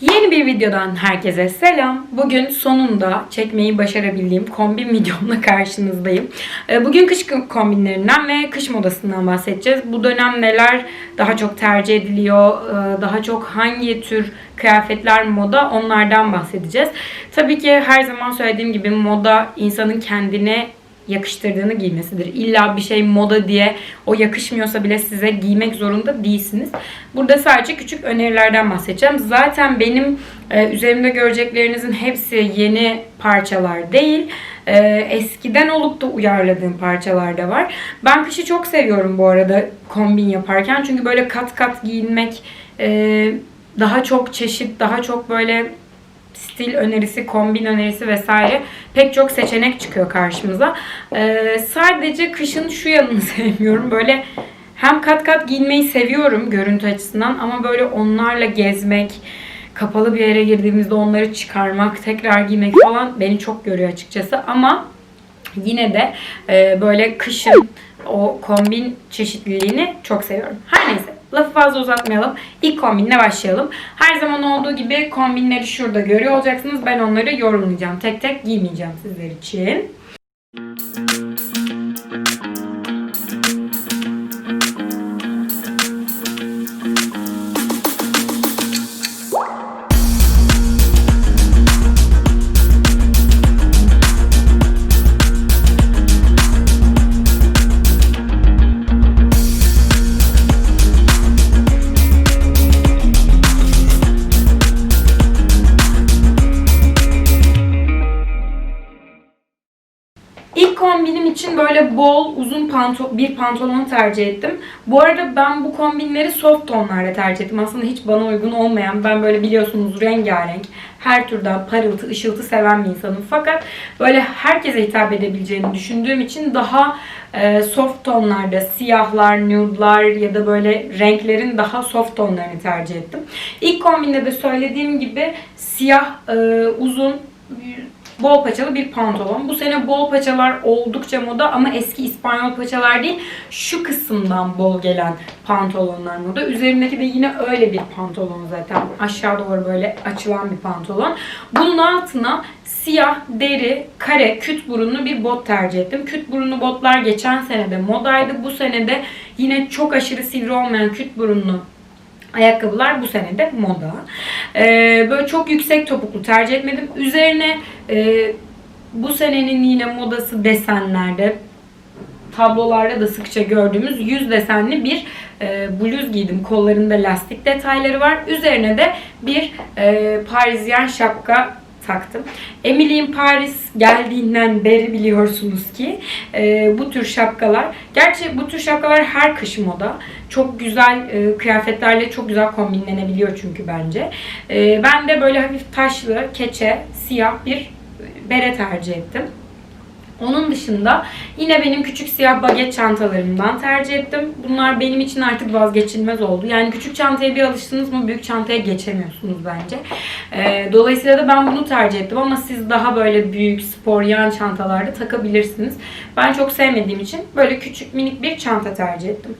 Yeni bir videodan herkese selam. Bugün sonunda çekmeyi başarabildiğim kombin videomla karşınızdayım. Ee, Bugün kış kombinlerinden ve kış modasından bahsedeceğiz. Bu dönem neler daha çok tercih ediliyor, ee, daha çok hangi tür kıyafetler moda onlardan bahsedeceğiz. Tabii ki her zaman söylediğim gibi moda insanın kendine yakıştırdığını giymesidir. İlla bir şey moda diye o yakışmıyorsa bile size giymek zorunda değilsiniz. Burada sadece küçük önerilerden bahsedeceğim. Zaten benim e, üzerimde göreceklerinizin hepsi yeni parçalar değil. E, eskiden olup da uyarladığım parçalar da var. Ben kışı çok seviyorum bu arada kombin yaparken. Çünkü böyle kat kat giyinmek e, daha çok çeşit, daha çok böyle stil önerisi, kombin önerisi vesaire pek çok seçenek çıkıyor karşımıza. Ee, sadece kışın şu yanını sevmiyorum. Böyle hem kat kat giyinmeyi seviyorum görüntü açısından ama böyle onlarla gezmek, kapalı bir yere girdiğimizde onları çıkarmak, tekrar giymek falan beni çok görüyor açıkçası. Ama yine de e, böyle kışın o kombin çeşitliliğini çok seviyorum. Her neyse lafı fazla uzatmayalım. İlk kombinle başlayalım. Her zaman olduğu gibi kombinleri şurada görüyor olacaksınız. Ben onları yorumlayacağım. Tek tek giymeyeceğim sizler için. İlk panto bir pantolon tercih ettim. Bu arada ben bu kombinleri soft tonlarda tercih ettim. Aslında hiç bana uygun olmayan, ben böyle biliyorsunuz rengarenk, her türden parıltı, ışıltı seven bir insanım. Fakat böyle herkese hitap edebileceğini düşündüğüm için daha e, soft tonlarda, siyahlar, nude'lar ya da böyle renklerin daha soft tonlarını tercih ettim. İlk kombinde de söylediğim gibi siyah, e, uzun, bol paçalı bir pantolon. Bu sene bol paçalar oldukça moda ama eski İspanyol paçalar değil. Şu kısımdan bol gelen pantolonlar moda. Üzerindeki de yine öyle bir pantolon zaten. Aşağı doğru böyle açılan bir pantolon. Bunun altına siyah, deri, kare, küt burunlu bir bot tercih ettim. Küt burunlu botlar geçen sene de modaydı. Bu sene de yine çok aşırı sivri olmayan küt burunlu ayakkabılar bu sene de moda. Ee, böyle çok yüksek topuklu tercih etmedim. Üzerine e, bu senenin yine modası desenlerde tablolarda da sıkça gördüğümüz yüz desenli bir e, bluz giydim. Kollarında lastik detayları var. Üzerine de bir e, Parisyen şapka taktım. Emily in Paris geldiğinden beri biliyorsunuz ki e, bu tür şapkalar, gerçi bu tür şapkalar her kış moda. Çok güzel e, kıyafetlerle çok güzel kombinlenebiliyor çünkü bence. E, ben de böyle hafif taşlı, keçe, siyah bir bere tercih ettim. Onun dışında yine benim küçük siyah baget çantalarımdan tercih ettim. Bunlar benim için artık vazgeçilmez oldu. Yani küçük çantaya bir alıştınız mı büyük çantaya geçemiyorsunuz bence. Ee, dolayısıyla da ben bunu tercih ettim ama siz daha böyle büyük spor yan çantalarda takabilirsiniz. Ben çok sevmediğim için böyle küçük minik bir çanta tercih ettim.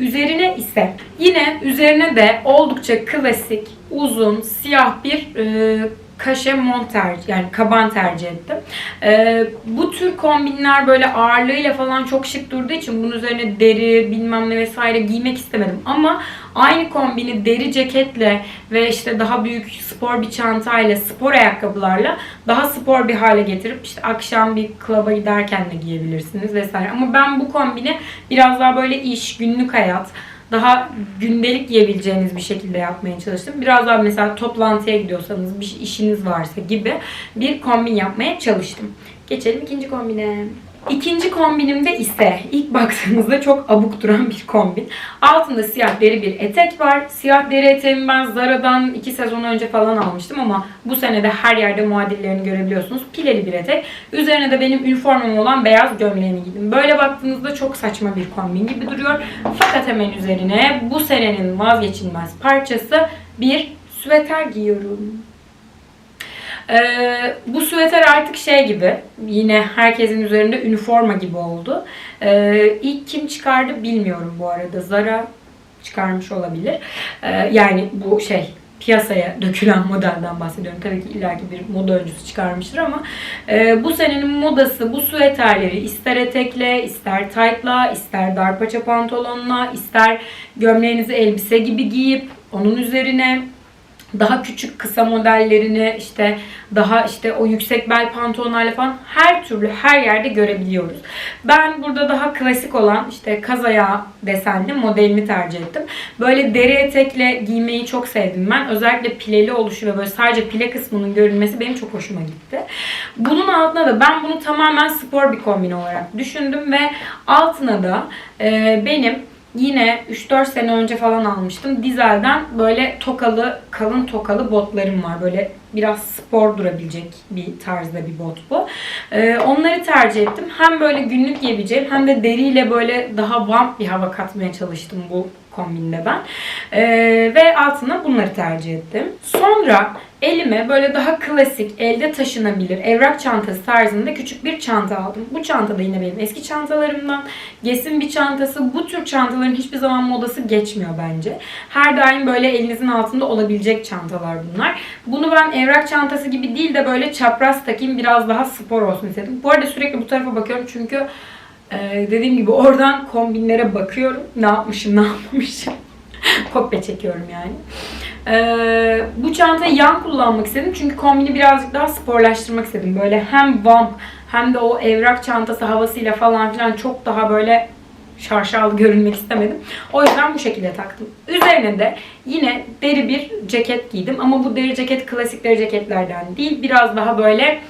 Üzerine ise yine üzerine de oldukça klasik, uzun, siyah bir e, kaşe mont tercih yani kaban tercih ettim. Ee, bu tür kombinler böyle ağırlığıyla falan çok şık durduğu için bunun üzerine deri bilmem ne vesaire giymek istemedim. Ama aynı kombini deri ceketle ve işte daha büyük spor bir çantayla, spor ayakkabılarla daha spor bir hale getirip işte akşam bir klaba giderken de giyebilirsiniz vesaire. Ama ben bu kombini biraz daha böyle iş, günlük hayat, daha gündelik yiyebileceğiniz bir şekilde yapmaya çalıştım. Biraz daha mesela toplantıya gidiyorsanız, bir işiniz varsa gibi bir kombin yapmaya çalıştım. Geçelim ikinci kombine. İkinci kombinimde ise ilk baktığınızda çok abuk duran bir kombin. Altında siyah deri bir etek var. Siyah deri eteğimi ben Zara'dan 2 sezon önce falan almıştım ama bu sene de her yerde muadillerini görebiliyorsunuz. Pileli bir etek. Üzerine de benim üniformam olan beyaz gömleğimi giydim. Böyle baktığınızda çok saçma bir kombin gibi duruyor. Fakat hemen üzerine bu senenin vazgeçilmez parçası bir süveter giyiyorum. Ee, bu süveter artık şey gibi yine herkesin üzerinde üniforma gibi oldu. Ee, ilk kim çıkardı bilmiyorum bu arada. Zara çıkarmış olabilir. Ee, yani bu şey piyasaya dökülen modelden bahsediyorum. Tabii ki illaki bir moda öncüsü çıkarmıştır ama e, bu senenin modası bu süveterleri ister etekle, ister tight'la, ister dar paça pantolonla, ister gömleğinizi elbise gibi giyip onun üzerine daha küçük kısa modellerini işte daha işte o yüksek bel pantolonlarla falan her türlü her yerde görebiliyoruz. Ben burada daha klasik olan işte kaz ayağı desenli modelini tercih ettim. Böyle deri etekle giymeyi çok sevdim ben. Özellikle pileli oluşu ve böyle sadece pile kısmının görünmesi benim çok hoşuma gitti. Bunun altına da ben bunu tamamen spor bir kombin olarak düşündüm ve altına da e, benim Yine 3-4 sene önce falan almıştım. Dizel'den böyle tokalı, kalın tokalı botlarım var. Böyle biraz spor durabilecek bir tarzda bir bot bu. Ee, onları tercih ettim. Hem böyle günlük giyebileceğim hem de deriyle böyle daha vamp bir hava katmaya çalıştım bu kombinde ben. Ee, ve altına bunları tercih ettim. Sonra elime böyle daha klasik, elde taşınabilir, evrak çantası tarzında küçük bir çanta aldım. Bu çanta da yine benim eski çantalarımdan. Gesin bir çantası. Bu tür çantaların hiçbir zaman modası geçmiyor bence. Her daim böyle elinizin altında olabilecek çantalar bunlar. Bunu ben evrak çantası gibi değil de böyle çapraz takayım biraz daha spor olsun istedim. Bu arada sürekli bu tarafa bakıyorum çünkü ee, dediğim gibi oradan kombinlere bakıyorum. Ne yapmışım, ne yapmamışım. Kopya çekiyorum yani. Ee, bu çantayı yan kullanmak istedim. Çünkü kombini birazcık daha sporlaştırmak istedim. Böyle hem vamp hem de o evrak çantası havasıyla falan filan çok daha böyle şarşalı görünmek istemedim. O yüzden bu şekilde taktım. Üzerine de yine deri bir ceket giydim. Ama bu deri ceket klasik deri ceketlerden değil. Biraz daha böyle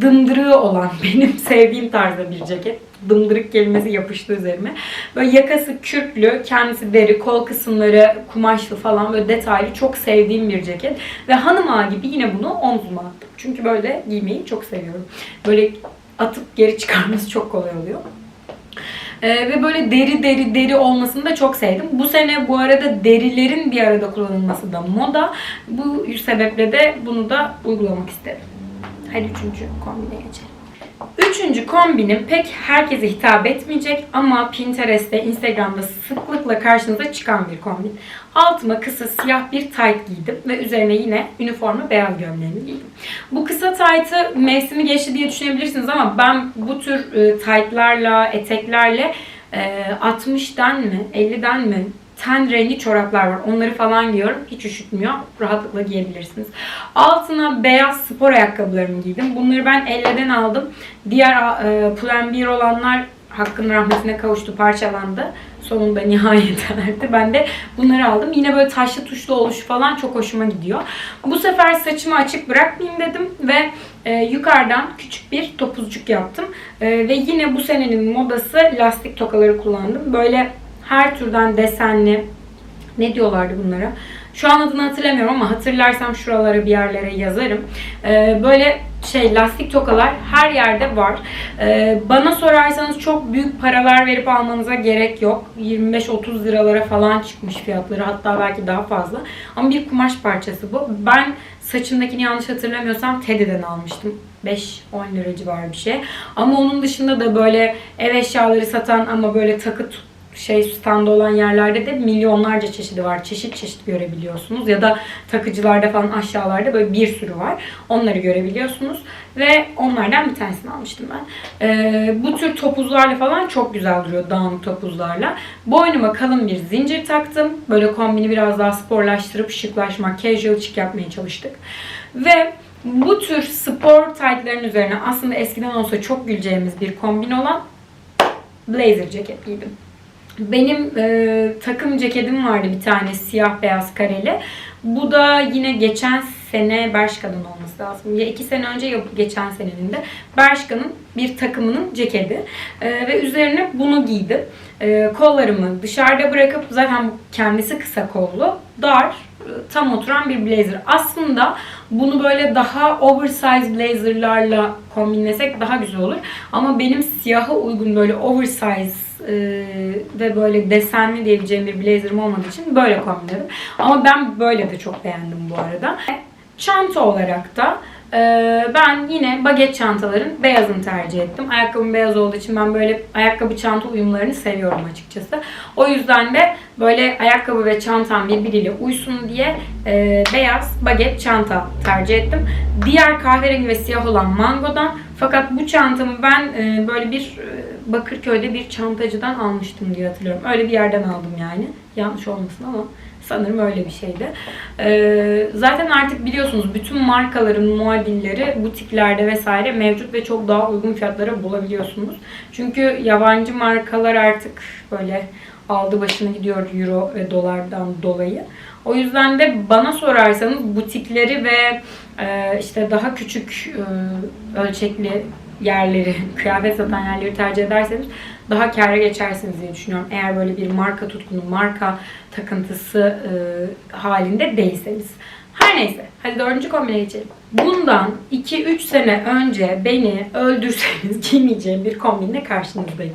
dındırığı olan benim sevdiğim tarzda bir ceket. Dındırık kelimesi yapıştı üzerime. Böyle yakası kürklü, kendisi deri, kol kısımları kumaşlı falan böyle detaylı çok sevdiğim bir ceket. Ve hanım ağa gibi yine bunu omzuma attım. Çünkü böyle giymeyi çok seviyorum. Böyle atıp geri çıkarması çok kolay oluyor. Ee, ve böyle deri deri deri olmasını da çok sevdim. Bu sene bu arada derilerin bir arada kullanılması da moda. Bu sebeple de bunu da uygulamak istedim. Hadi üçüncü kombine geçelim. Üçüncü kombinim pek herkese hitap etmeyecek ama Pinterest'te, Instagram'da sıklıkla karşınıza çıkan bir kombin. Altıma kısa siyah bir tight giydim ve üzerine yine üniforma beyaz gömleğimi giydim. Bu kısa tight'ı mevsimi geçti diye düşünebilirsiniz ama ben bu tür e, tight'larla, eteklerle e, 60'den mi, 50'den mi ten rengi çoraplar var. Onları falan giyiyorum. Hiç üşütmüyor. Rahatlıkla giyebilirsiniz. Altına beyaz spor ayakkabılarımı giydim. Bunları ben elleden aldım. Diğer e, Pull&Bear olanlar hakkın rahmetine kavuştu, parçalandı. Sonunda nihayet erdi. Ben de bunları aldım. Yine böyle taşlı tuşlu oluşu falan çok hoşuma gidiyor. Bu sefer saçımı açık bırakmayayım dedim ve e, yukarıdan küçük bir topuzcuk yaptım. E, ve yine bu senenin modası lastik tokaları kullandım. Böyle her türden desenli ne diyorlardı bunlara? Şu an adını hatırlamıyorum ama hatırlarsam şuralara bir yerlere yazarım. Ee, böyle şey lastik tokalar her yerde var. Ee, bana sorarsanız çok büyük paralar verip almanıza gerek yok. 25-30 liralara falan çıkmış fiyatları hatta belki daha fazla. Ama bir kumaş parçası bu. Ben saçımdakini yanlış hatırlamıyorsam Teddy'den almıştım. 5-10 lira civarı bir şey. Ama onun dışında da böyle ev eşyaları satan ama böyle takı tut şey standa olan yerlerde de milyonlarca çeşidi var. Çeşit çeşit görebiliyorsunuz. Ya da takıcılarda falan aşağılarda böyle bir sürü var. Onları görebiliyorsunuz. Ve onlardan bir tanesini almıştım ben. Ee, bu tür topuzlarla falan çok güzel duruyor. Dağınık topuzlarla. Boynuma kalın bir zincir taktım. Böyle kombini biraz daha sporlaştırıp şıklaşmak, casual çık yapmaya çalıştık. Ve bu tür spor taytların üzerine aslında eskiden olsa çok güleceğimiz bir kombin olan blazer ceket giydim. Benim e, takım ceketim vardı bir tane siyah beyaz kareli. Bu da yine geçen sene Bershka'dan olması lazım. Ya iki sene önce ya geçen senenin de Bershka'nın bir takımının ceketi. E, ve üzerine bunu giydim. E, kollarımı dışarıda bırakıp zaten kendisi kısa kollu, dar, tam oturan bir blazer. Aslında bunu böyle daha oversize blazerlarla kombinlesek daha güzel olur. Ama benim siyaha uygun böyle oversize e, ve böyle desenli diyebileceğim bir blazerim olmadığı için böyle kombinledim. Ama ben böyle de çok beğendim bu arada. Çanta olarak da Ee, ben yine baget çantaların beyazını tercih ettim. Ayakkabım beyaz olduğu için ben böyle ayakkabı çanta uyumlarını seviyorum açıkçası. O yüzden de böyle ayakkabı ve çantam birbiriyle uysun diye e, beyaz baget çanta tercih ettim. Diğer kahverengi ve siyah olan Mango'dan fakat bu çantamı ben e, böyle bir e, Bakırköy'de bir çantacıdan almıştım diye hatırlıyorum. Öyle bir yerden aldım yani. Yanlış olmasın ama sanırım öyle bir şeydi. E, zaten artık biliyorsunuz bütün markaların muadilleri butiklerde vesaire mevcut ve çok daha uygun fiyatlara bulabiliyorsunuz. Çünkü yabancı markalar artık böyle aldı başını gidiyor euro ve dolardan dolayı. O yüzden de bana sorarsanız butikleri ve e, işte daha küçük e, ölçekli yerleri, kıyafet satan yerleri tercih ederseniz daha kâra geçersiniz diye düşünüyorum. Eğer böyle bir marka tutkunu, marka takıntısı e, halinde değilseniz. Her neyse. Hadi dördüncü kombine geçelim. Bundan 2-3 sene önce beni öldürseniz giymeyeceğim bir kombinle karşınızdayım.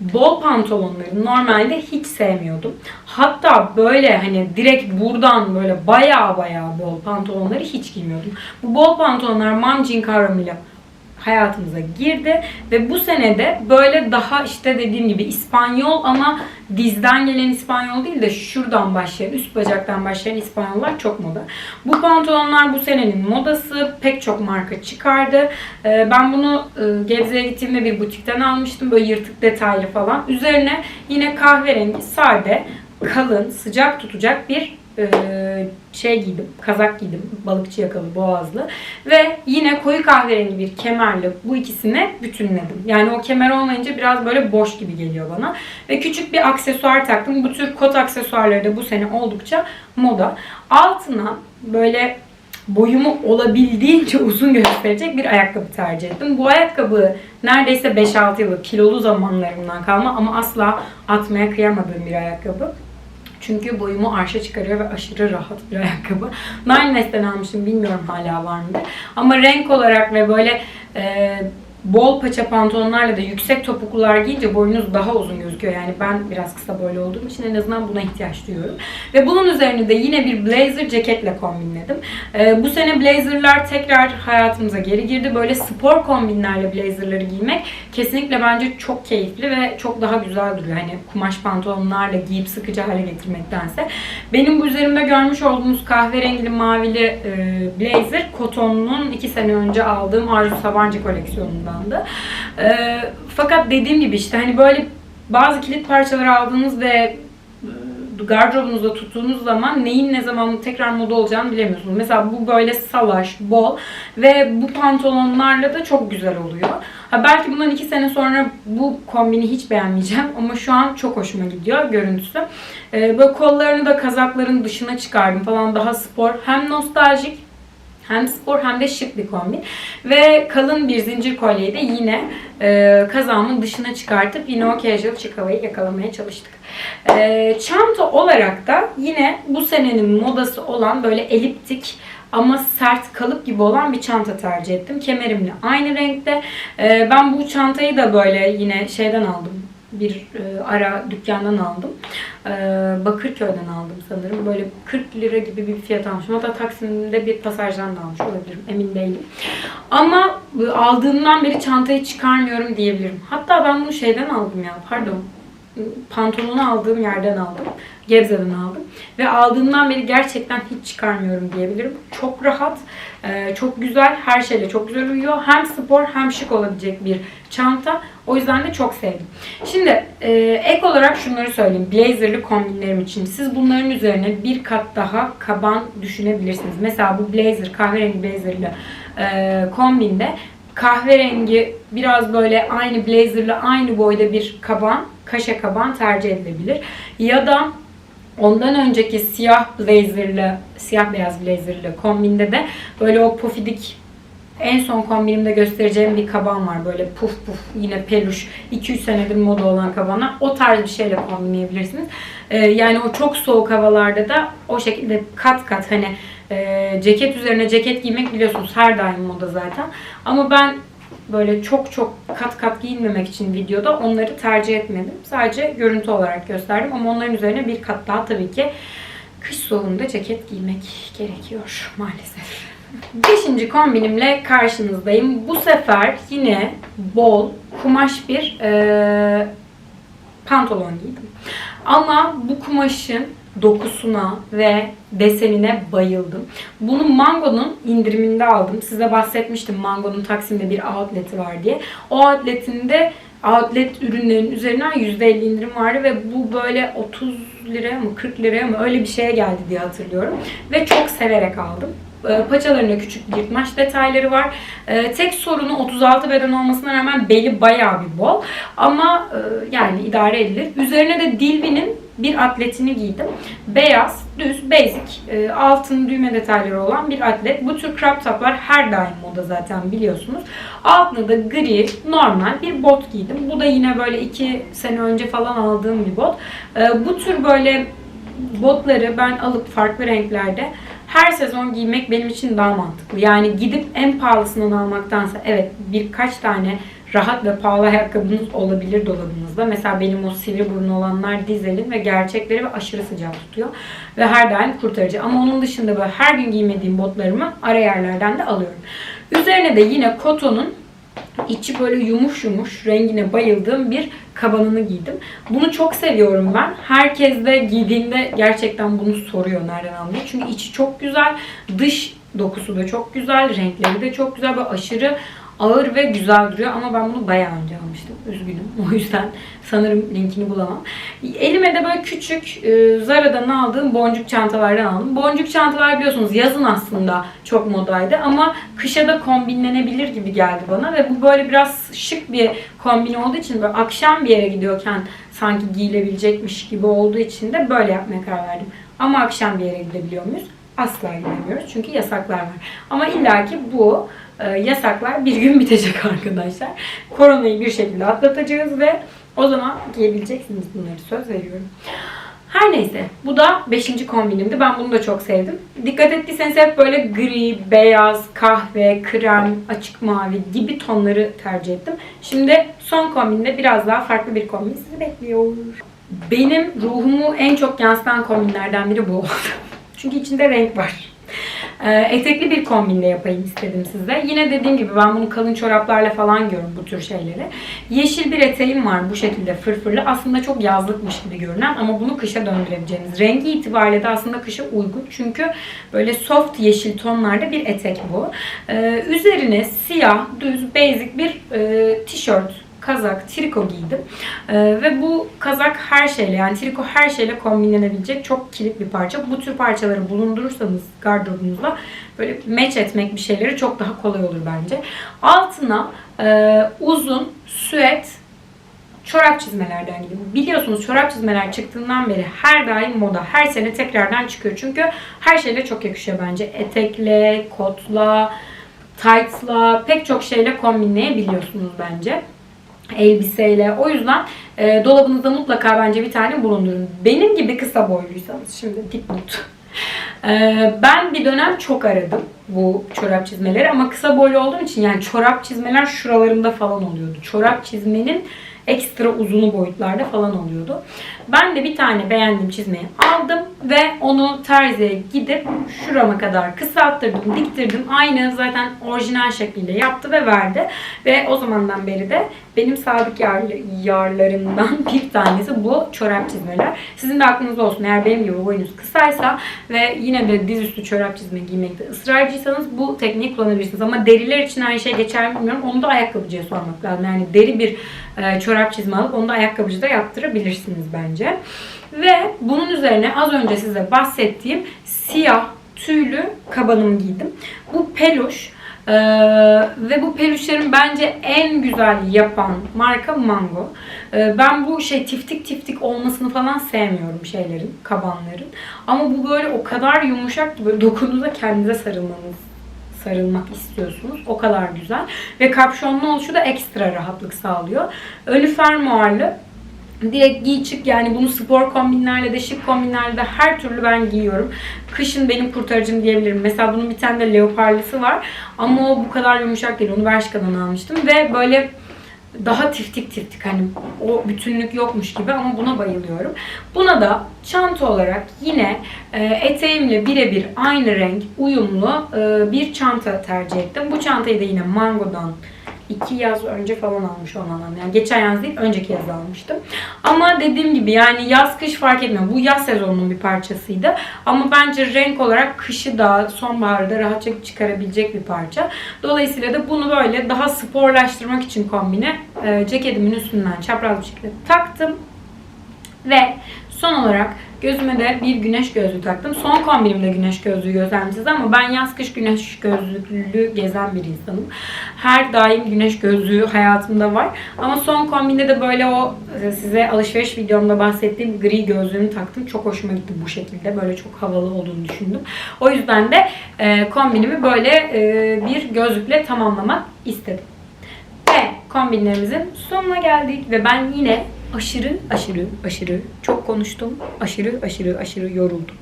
Bol pantolonları normalde hiç sevmiyordum. Hatta böyle hani direkt buradan böyle baya baya bol pantolonları hiç giymiyordum. Bu bol pantolonlar mom jean kavramıyla hayatımıza girdi ve bu senede böyle daha işte dediğim gibi İspanyol ama dizden gelen İspanyol değil de şuradan başlayan, üst bacaktan başlayan İspanyollar çok moda. Bu pantolonlar bu senenin modası. Pek çok marka çıkardı. Ee, Ben bunu e, Gebze'ye gittiğimde bir butikten almıştım. Böyle yırtık detaylı falan. Üzerine yine kahverengi, sade, kalın, sıcak tutacak bir e, şey giydim, kazak giydim. Balıkçı yakalı, boğazlı. Ve yine koyu kahverengi bir kemerle bu ikisini bütünledim. Yani o kemer olmayınca biraz böyle boş gibi geliyor bana. Ve küçük bir aksesuar taktım. Bu tür kot aksesuarları da bu sene oldukça moda. Altına böyle boyumu olabildiğince uzun gösterecek bir ayakkabı tercih ettim. Bu ayakkabı neredeyse 5-6 yıllık kilolu zamanlarımdan kalma ama asla atmaya kıyamadığım bir ayakkabı. Çünkü boyumu arşa çıkarıyor ve aşırı rahat bir ayakkabı. Nine'den almışım bilmiyorum hala var mı. Ama renk olarak ve böyle e, bol paça pantolonlarla da yüksek topuklular giyince boyunuz daha uzun gözüküyor. Yani ben biraz kısa boylu olduğum için en azından buna ihtiyaç duyuyorum. Ve bunun üzerine de yine bir blazer ceketle kombinledim. E, bu sene blazerlar tekrar hayatımıza geri girdi. Böyle spor kombinlerle blazerları giymek kesinlikle bence çok keyifli ve çok daha güzel duruyor. Hani kumaş pantolonlarla giyip sıkıcı hale getirmektense. Benim bu üzerimde görmüş olduğunuz kahverengili mavili e, blazer Koton'un 2 sene önce aldığım Arzu Sabancı koleksiyonundandı. E, fakat dediğim gibi işte hani böyle bazı kilit parçaları aldığınız ve e, gardırobunuzda tuttuğunuz zaman neyin ne zaman tekrar moda olacağını bilemiyorsunuz. Mesela bu böyle salaş, bol ve bu pantolonlarla da çok güzel oluyor. Ha belki bundan iki sene sonra bu kombini hiç beğenmeyeceğim ama şu an çok hoşuma gidiyor görüntüsü. Ee, böyle kollarını da kazakların dışına çıkardım falan daha spor. Hem nostaljik hem spor hem de şık bir kombin. Ve kalın bir zincir kolyeyi de yine e, kazağımın dışına çıkartıp yine o casual çık havayı yakalamaya çalıştık. E, çanta olarak da yine bu senenin modası olan böyle eliptik ama sert kalıp gibi olan bir çanta tercih ettim. Kemerimle aynı renkte. E, ben bu çantayı da böyle yine şeyden aldım bir e, ara dükkandan aldım. E, Bakırköy'den aldım sanırım. Böyle 40 lira gibi bir fiyat almışım. Hatta Taksim'de bir pasajdan da almış olabilirim. Emin değilim. Ama aldığımdan beri çantayı çıkarmıyorum diyebilirim. Hatta ben bunu şeyden aldım ya. Pardon. Pantolonu aldığım yerden aldım. Gebze'den aldım. Ve aldığımdan beri gerçekten hiç çıkarmıyorum diyebilirim. Çok rahat, e, çok güzel, her şeyle çok güzel uyuyor. Hem spor hem şık olabilecek bir çanta. O yüzden de çok sevdim. Şimdi e, ek olarak şunları söyleyeyim. Blazerlı kombinlerim için. Siz bunların üzerine bir kat daha kaban düşünebilirsiniz. Mesela bu blazer, kahverengi blazerlı e, kombinde kahverengi biraz böyle aynı blazerla aynı boyda bir kaban, kaşe kaban tercih edilebilir. Ya da ondan önceki siyah blazerlı, siyah beyaz blazerlı kombinde de böyle o pofidik en son kombinimde göstereceğim bir kaban var. Böyle puf puf yine peluş 2-3 senedir moda olan kabana. O tarz bir şeyle kombinleyebilirsiniz. Ee, yani o çok soğuk havalarda da o şekilde kat kat hani e, ceket üzerine ceket giymek biliyorsunuz her daim moda zaten. Ama ben böyle çok çok kat kat giyinmemek için videoda onları tercih etmedim. Sadece görüntü olarak gösterdim ama onların üzerine bir kat daha tabii ki kış soğuğunda ceket giymek gerekiyor maalesef. Beşinci kombinimle karşınızdayım. Bu sefer yine bol, kumaş bir eee, pantolon giydim. Ama bu kumaşın dokusuna ve desenine bayıldım. Bunu Mango'nun indiriminde aldım. Size bahsetmiştim Mango'nun Taksim'de bir outleti var diye. O outletinde outlet ürünlerin üzerinden %50 indirim vardı ve bu böyle 30 liraya mı 40 liraya mı öyle bir şeye geldi diye hatırlıyorum. Ve çok severek aldım. E, Paçalarında küçük bir yırtmaç detayları var. E, tek sorunu 36 beden olmasına rağmen beli bayağı bir bol. Ama e, yani idare edilir. Üzerine de Dilvi'nin bir atletini giydim. Beyaz, düz, basic, altın düğme detayları olan bir atlet. Bu tür crop toplar her daim moda zaten biliyorsunuz. Altına da gri, normal bir bot giydim. Bu da yine böyle iki sene önce falan aldığım bir bot. Bu tür böyle botları ben alıp farklı renklerde her sezon giymek benim için daha mantıklı. Yani gidip en pahalısından almaktansa evet birkaç tane rahat ve pahalı ayakkabınız olabilir dolabınızda. Mesela benim o sivri burnu olanlar dizelin ve gerçekleri ve aşırı sıcak tutuyor. Ve her daim kurtarıcı. Ama onun dışında böyle her gün giymediğim botlarımı ara yerlerden de alıyorum. Üzerine de yine kotonun içi böyle yumuş yumuş rengine bayıldığım bir kabanını giydim. Bunu çok seviyorum ben. Herkes de giydiğinde gerçekten bunu soruyor nereden aldığını. Çünkü içi çok güzel. Dış dokusu da çok güzel. Renkleri de çok güzel. Böyle aşırı ağır ve güzel duruyor ama ben bunu bayağı önce almıştım. Üzgünüm. O yüzden sanırım linkini bulamam. Elime de böyle küçük e, Zara'dan aldığım boncuk çantalardan aldım. Boncuk çantalar biliyorsunuz yazın aslında çok modaydı ama kışa da kombinlenebilir gibi geldi bana ve bu böyle biraz şık bir kombin olduğu için böyle akşam bir yere gidiyorken sanki giyilebilecekmiş gibi olduğu için de böyle yapmaya karar verdim. Ama akşam bir yere gidebiliyor muyuz? Asla gidemiyoruz çünkü yasaklar var. Ama illaki bu yasaklar bir gün bitecek arkadaşlar. Koronayı bir şekilde atlatacağız ve o zaman giyebileceksiniz bunları söz veriyorum. Her neyse bu da 5. kombinimdi. Ben bunu da çok sevdim. Dikkat ettiyseniz hep böyle gri, beyaz, kahve, krem, açık mavi gibi tonları tercih ettim. Şimdi son kombinde biraz daha farklı bir kombin sizi bekliyor. Benim ruhumu en çok yansıtan kombinlerden biri bu. Çünkü içinde renk var. Ee, Etekli bir kombinle yapayım istedim size. Yine dediğim gibi ben bunu kalın çoraplarla falan görüyorum bu tür şeyleri. Yeşil bir eteğim var bu şekilde fırfırlı. Aslında çok yazlıkmış gibi görünen ama bunu kışa döndürebileceğiniz. Rengi itibariyle de aslında kışa uygun. Çünkü böyle soft yeşil tonlarda bir etek bu. Ee, üzerine siyah, düz, basic bir e, tişört kazak, triko giydim. Ee, ve bu kazak her şeyle yani triko her şeyle kombinlenebilecek çok kilit bir parça. Bu tür parçaları bulundurursanız gardırobunuzda böyle match etmek bir şeyleri çok daha kolay olur bence. Altına e, uzun süet çorap çizmelerden giydim. Biliyorsunuz çorap çizmeler çıktığından beri her daim moda. Her sene tekrardan çıkıyor. Çünkü her şeyle çok yakışıyor bence. Etekle, kotla, tight'la pek çok şeyle kombinleyebiliyorsunuz bence elbiseyle. O yüzden e, dolabınızda mutlaka bence bir tane bulundurun. Benim gibi kısa boyluysanız şimdi dipnot. E, ben bir dönem çok aradım bu çorap çizmeleri ama kısa boylu olduğum için yani çorap çizmeler şuralarımda falan oluyordu. Çorap çizmenin ekstra uzunu boyutlarda falan oluyordu. Ben de bir tane beğendiğim çizmeyi aldım ve onu terziye gidip şurama kadar kısalttırdım, diktirdim. Aynı zaten orijinal şekliyle yaptı ve verdi. Ve o zamandan beri de benim sadık yar, yarlarımdan bir tanesi bu çorap çizmeler. Sizin de aklınızda olsun eğer benim gibi boyunuz kısaysa ve yine de dizüstü çorap çizme giymekte ısrarcıysanız bu tekniği kullanabilirsiniz. Ama deriler için aynı şey geçer mi bilmiyorum. Onu da ayakkabıcıya sormak lazım. Yani deri bir e, çorap çizme alıp onu da ayakkabıcıda yaptırabilirsiniz bence. Ve bunun üzerine az önce size bahsettiğim siyah tüylü kabanımı giydim. Bu peluş. Ee, ve bu peluşların bence en güzel yapan marka Mango. Ee, ben bu şey tiftik tiftik olmasını falan sevmiyorum şeylerin, kabanların. Ama bu böyle o kadar yumuşak ki böyle dokunduğunda kendinize sarılmanız sarılmak istiyorsunuz. O kadar güzel. Ve kapşonlu oluşu da ekstra rahatlık sağlıyor. Önü fermuarlı. Direkt giy çık yani bunu spor kombinlerle de şık kombinlerle de her türlü ben giyiyorum. Kışın benim kurtarıcım diyebilirim. Mesela bunun bir tane de leoparlısı var. Ama o bu kadar yumuşak değil. Onu Bershka'dan almıştım. Ve böyle daha tiftik tiftik hani o bütünlük yokmuş gibi ama buna bayılıyorum. Buna da çanta olarak yine e, eteğimle birebir aynı renk uyumlu e, bir çanta tercih ettim. Bu çantayı da yine Mango'dan iki yaz önce falan almış olan yani geçen yaz değil önceki yaz almıştım. Ama dediğim gibi yani yaz kış fark etmiyor. Bu yaz sezonunun bir parçasıydı. Ama bence renk olarak kışı da sonbaharda rahatça çıkarabilecek bir parça. Dolayısıyla da bunu böyle daha sporlaştırmak için kombine e, ceketimin üstünden çapraz bir şekilde taktım. Ve son olarak gözüme de bir güneş gözlüğü taktım. Son kombinimde güneş gözlüğü göstermişsiniz ama ben yaz kış güneş gözlüklü gezen bir insanım. Her daim güneş gözlüğü hayatımda var. Ama son kombinde de böyle o e, size alışveriş videomda bahsettiğim gri gözlüğümü taktım. Çok hoşuma gitti bu şekilde. Böyle çok havalı olduğunu düşündüm. O yüzden de e, kombinimi böyle e, bir gözlükle tamamlamak istedim. Ve kombinlerimizin sonuna geldik ve ben yine aşırı aşırı aşırı çok konuştum. Aşırı aşırı aşırı yoruldum.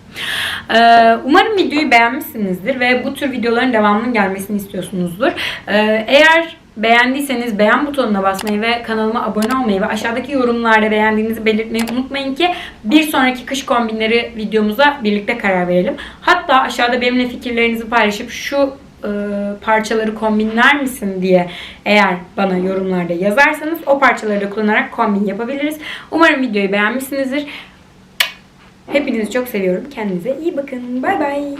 Ee, umarım videoyu beğenmişsinizdir ve bu tür videoların devamının gelmesini istiyorsunuzdur. Ee, eğer beğendiyseniz beğen butonuna basmayı ve kanalıma abone olmayı ve aşağıdaki yorumlarda beğendiğinizi belirtmeyi unutmayın ki bir sonraki kış kombinleri videomuza birlikte karar verelim. Hatta aşağıda benimle fikirlerinizi paylaşıp şu e, parçaları kombinler misin diye eğer bana yorumlarda yazarsanız o parçaları da kullanarak kombin yapabiliriz. Umarım videoyu beğenmişsinizdir. Hepinizi çok seviyorum. Kendinize iyi bakın. Bay bay.